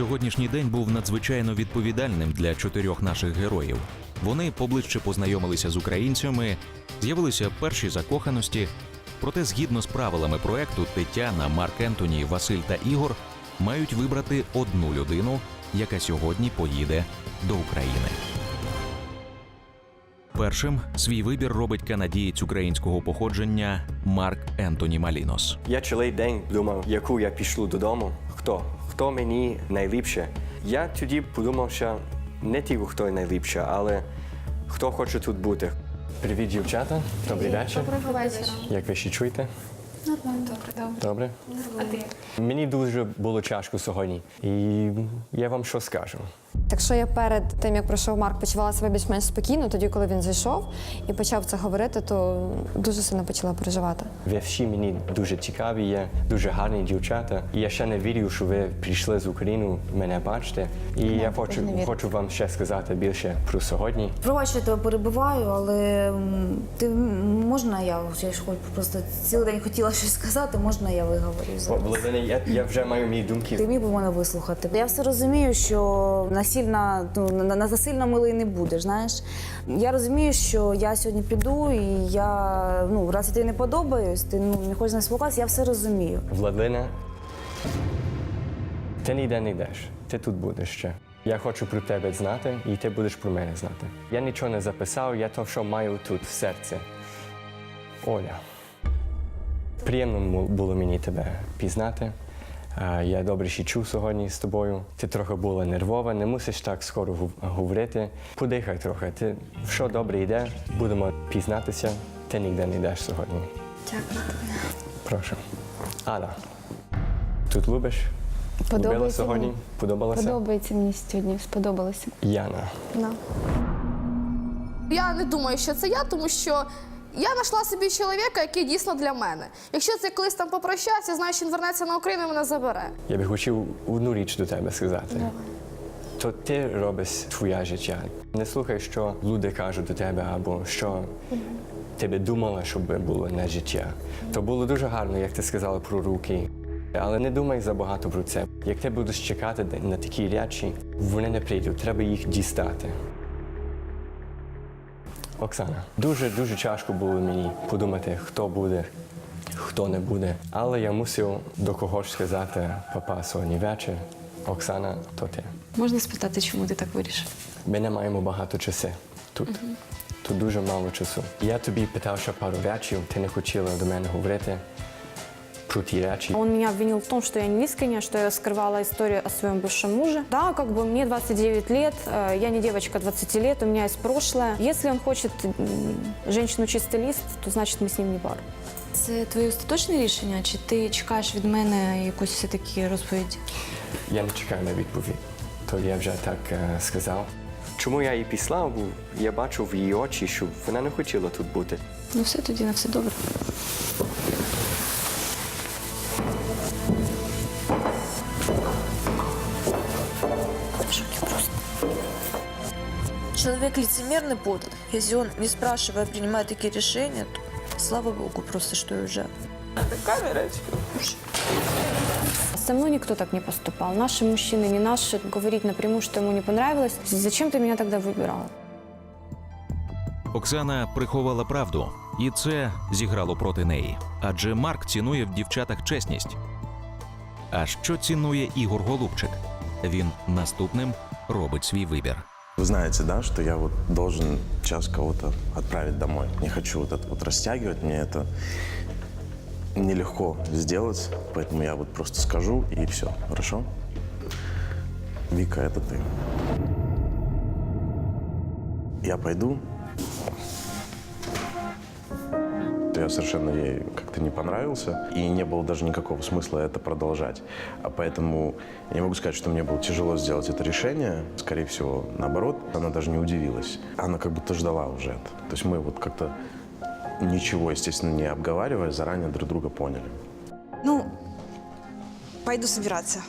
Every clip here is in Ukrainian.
Сьогоднішній день був надзвичайно відповідальним для чотирьох наших героїв. Вони поближче познайомилися з українцями, з'явилися перші закоханості. Проте, згідно з правилами проекту, Тетяна, Марк Ентоні, Василь та Ігор мають вибрати одну людину, яка сьогодні поїде до України. Першим свій вибір робить канадієць українського походження Марк Ентоні Малінос. Я цілий день думав, яку я пішлю додому, хто, хто мені найліпше. Я тоді подумав, що не тільки хто найліпше, але хто хоче тут бути. Привіт, дівчата. Добрий вечір. Доброго вечора. Як ви ще чуєте? Нормально. Добре, добре. Добре? А ти? Мені дуже було тяжко сьогодні, і я вам що скажу. Так що я перед тим, як пройшов Марк, почувала себе більш-менш спокійно, тоді, коли він зайшов і почав це говорити, то дуже сильно почала переживати. Ви всі мені дуже цікаві, є дуже гарні дівчата. І я ще не вірю, що ви прийшли з України мене бачите. І я хочу, хочу вам ще сказати більше про сьогодні. Пробач, що я тебе перебиваю, але ти можна я я ж хоч просто цілий день хотіла щось сказати, можна я виговорю зараз? Я, я вже маю мої думки. Ти міг би мене вислухати. Я все розумію, що насильно, ну, на, засильно милий не будеш. Знаєш, я розумію, що я сьогодні піду, і я ну раз я тобі не подобаюсь, ти ну не хочеш не спілкуватися, я все розумію. Владлина, ти ніде не йдеш. Ти тут будеш ще. Я хочу про тебе знати, і ти будеш про мене знати. Я нічого не записав, я то, що маю тут в серці. Оля, приємно було мені тебе пізнати. Я добре ще чув сьогодні з тобою. Ти трохи була нервова, не мусиш так скоро говорити. Подихай трохи. Ти що добре йде, будемо пізнатися. Ти ніде не йдеш сьогодні. Дякую. Прошу. Ада, тут любиш? Любила сьогодні? мені. Подобалося? Подобається мені сьогодні, сподобалося. Яна. Я не думаю, що це я, тому що я знайшла собі чоловіка, який дійсно для мене. Якщо це колись там попрощався, знаю, що він вернеться на Україну і мене забере. Я би хотів одну річ до тебе сказати. То ти робиш твоє життя. Не слухай, що люди кажуть до тебе, або що ти би думала, що би було на життя. То було дуже гарно, як ти сказала про руки. Але не думай забагато про це. Як ти будеш чекати на такі речі, вони не прийдуть, треба їх дістати. Оксана, дуже дуже тяжко було мені подумати, хто буде, хто не буде. Але я мусив до когось сказати, папа, сьогодні вечір. Оксана, то ти. Можна спитати, чому ти так вирішив? Ми не маємо багато часу тут. Тут дуже мало часу. Я тобі питав ще пару речів, ти не хотіла до мене говорити про ті речі. Он меня обвинил в том, что я не искренняя, что я скрывала историю о своем бывшем муже. Да, как бы мне 29 лет, э, я не девочка 20 лет, у меня есть прошлое. Если он хочет м, женщину чистый лист, то значит мы с ним не пара. Це твоє остаточне рішення, чи ти чекаєш від мене якусь все-таки розповідь? Я не чекаю на відповідь. То я вже так е, сказав. Чому я її післав? Бо я бачив в її очі, що вона не хотіла тут бути. Ну все тоді на все добре. Человек лицемерный подал. Если он, не спрашивая, принимает такие решения, то слава богу, просто что я уже. Со мной никто так не поступал. Наши мужчины, не наши. Говорить напрямую, что ему не понравилось. Зачем ты меня тогда выбирала? Оксана приховала правду, і це зіграло проти неї. Адже Марк цінує в дівчатах чесність. А що цінує Ігор Голубчик? Він наступним робить свій вибір. Вы знаете, да, что я вот должен сейчас кого-то отправить домой. Не хочу вот это вот растягивать, мне это нелегко сделать, поэтому я вот просто скажу и все, хорошо? Вика, это ты. Я пойду. Я совершенно ей как-то не понравился, и не было даже никакого смысла это продолжать. А поэтому я не могу сказать, что мне было тяжело сделать это решение. Скорее всего, наоборот, она даже не удивилась. Она как будто ждала уже это. То есть мы вот как-то ничего, естественно, не обговаривая, заранее друг друга поняли. Ну, пойду собираться.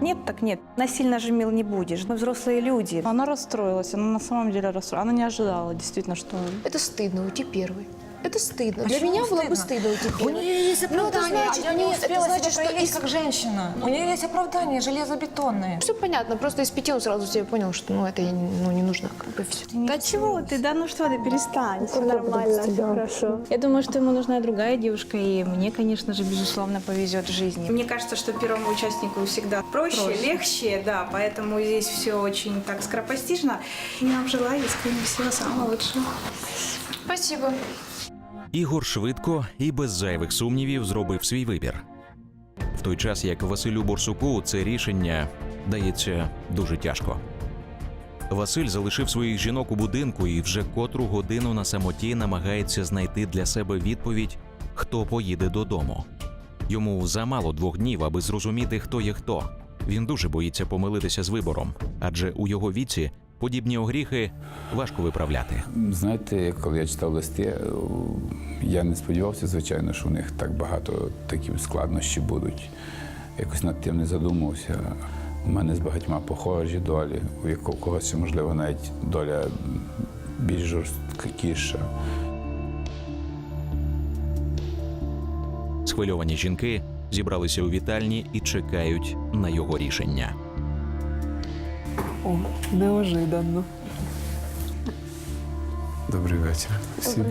Нет, так нет. Насильно же мил не будешь. Мы взрослые люди. Она расстроилась, она на самом деле расстроилась. Она не ожидала действительно, что Это стыдно уйти первой. Это стыдно. Для меня было бы стыдно уйти У нее есть оправдание, значит, а я не нет, успела это значит, себя что проявить из- как женщина. У нее есть оправдание железобетонное. Все понятно, просто из пяти он сразу себе понял, что ну это ну, не нужно, как бы все. Да чего ты? Да ну что ты, перестань. Все нормально, все хорошо. Я думаю, что ему нужна другая девушка, и мне, конечно же, безусловно, повезет в жизни. Мне кажется, что первому участнику всегда проще, легче, да, поэтому здесь все очень так скоропостижно. Я вам желаю искренне всего самого лучшего. Спасибо. Ігор швидко і без зайвих сумнівів зробив свій вибір. В той час як Василю Борсуку це рішення дається дуже тяжко. Василь залишив своїх жінок у будинку і вже котру годину на самоті намагається знайти для себе відповідь, хто поїде додому. Йому замало двох днів, аби зрозуміти, хто є хто. Він дуже боїться помилитися з вибором, адже у його віці подібні огріхи важко виправляти. Знаєте, коли я читав листи, е, я не сподівався, звичайно, що у них так багато таких складнощів будуть. Якось над тим не задумувався. У мене з багатьма похожі долі, у якого когось, можливо, навіть доля більш жорсткіша. Схвильовані жінки зібралися у вітальні і чекають на його рішення. Неожиданно. Добрий вечір. Всім.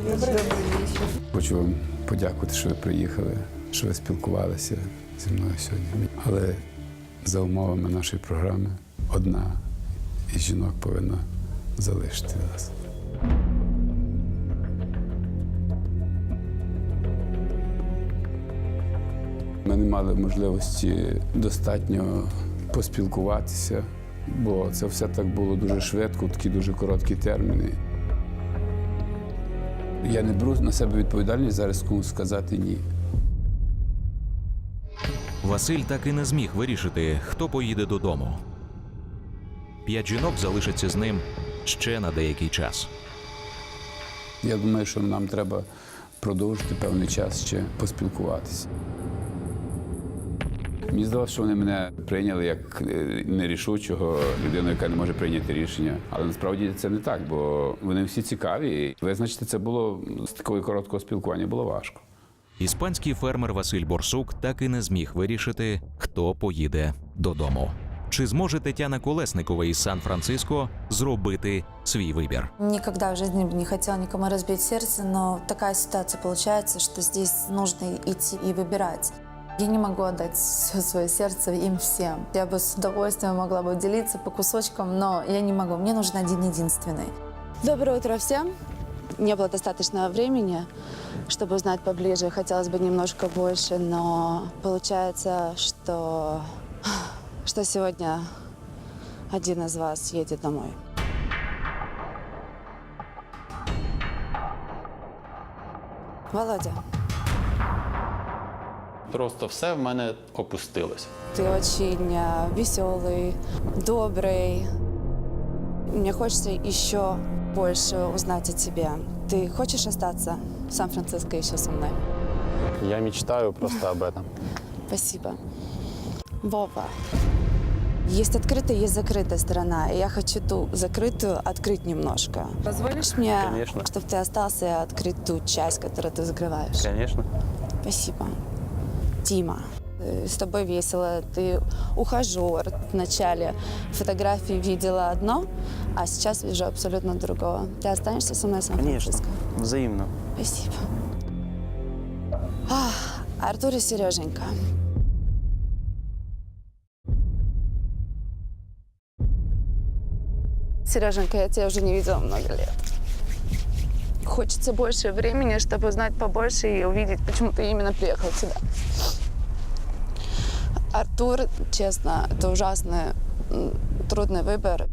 Хочу вам подякувати, що ви приїхали, що ви спілкувалися зі мною сьогодні. Але за умовами нашої програми одна із жінок повинна залишити нас. Ми не мали можливості достатньо поспілкуватися, бо це все так було дуже швидко, такі дуже короткі терміни. Я не беру на себе відповідальність зараз комусь сказати ні. Василь так і не зміг вирішити, хто поїде додому. П'ять жінок залишаться з ним ще на деякий час. Я думаю, що нам треба продовжити певний час ще поспілкуватися. Мені здалося, що вони мене прийняли як е, нерішучого людину, яка не може прийняти рішення. Але насправді це не так, бо вони всі цікаві. Визначити це було з такого короткого спілкування було важко. Іспанський фермер Василь Борсук так і не зміг вирішити, хто поїде додому. Чи зможе Тетяна Колесникова із Сан-Франциско зробити свій вибір? Никогда в жизни не хотела никому разбить сердце, но такая ситуация получается, что здесь нужно идти и выбирать. Я не могу отдать все свое сердце им всем. Я бы с удовольствием могла бы делиться по кусочкам, но я не могу. Мне нужен один единственный. Доброе утро всем. Не было достаточно времени, чтобы узнать поближе. Хотелось бы немножко больше, но получается, что, что сегодня один из вас едет домой. Володя, Просто все в мене опустилось. ты очень э, веселый, добрый. Мне хочется еще больше узнать о тебе. Ты хочешь остаться в Сан-Франциско еще со мной? Я мечтаю просто об этом. Спасибо. Вова, Есть открытая, есть закрытая сторона. И я хочу ту закрытую открыть немножко. Позволишь мне, Конечно. чтобы ты остался и открыть ту часть, которую ты закрываешь? Звісно. Спасибо. Дима, э, с тобой весело. Ты ухажер. Вначале фотографии видела одно, а сейчас вижу абсолютно другого. Ты останешься со мной в Сан-Франциско? Взаємно. Спасибо. Ах, Артур и Сереженька. Сереженька, я тебя уже не видела много лет. Хочется больше времени, чтобы узнать побольше и увидеть, почему ты именно приехал сюда. Артур, честно, это ужасный, трудный выбор.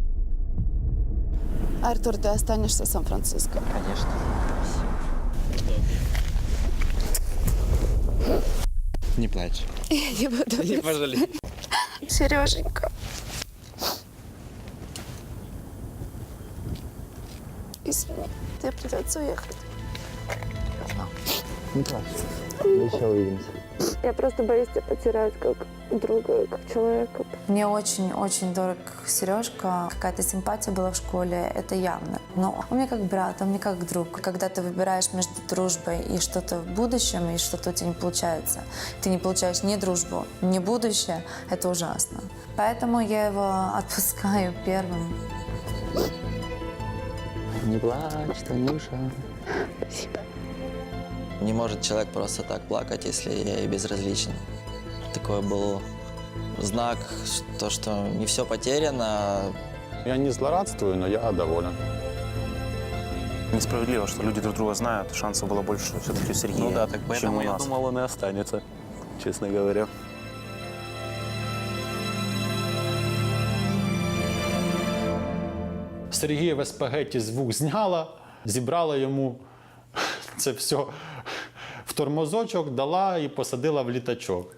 Артур, ты останешься в Сан-Франциско. Звісно. Не плачь. Я не буду. Не пожалей. Сереженька. Извини, тебе придется уехать. Не плачь. Мы еще увидимся. Я просто боюсь тебя потерять как друга, как человека. Мне очень-очень дорог Сережка. Какая-то симпатия была в школе, это явно. Но он мне как брат, он мне как друг. Когда ты выбираешь между дружбой и что-то в будущем, и что-то у тебя не получается, ты не получаешь ни дружбу, ни будущее, это ужасно. Поэтому я его отпускаю первым. Не плачь, Танюша. Не может человек просто так плакать, если я ей безразличен. Такой был знак, то, что не все потеряно. Я не злорадствую, но я доволен. Несправедливо, что люди друг друга знают. Шансов было больше все-таки у Сергея, Ну да, так чем поэтому у я нас. думал, он и останется, честно говоря. Сергієве спагетті звук зняла, зібрала йому це все в тормозочок, дала і посадила в літачок.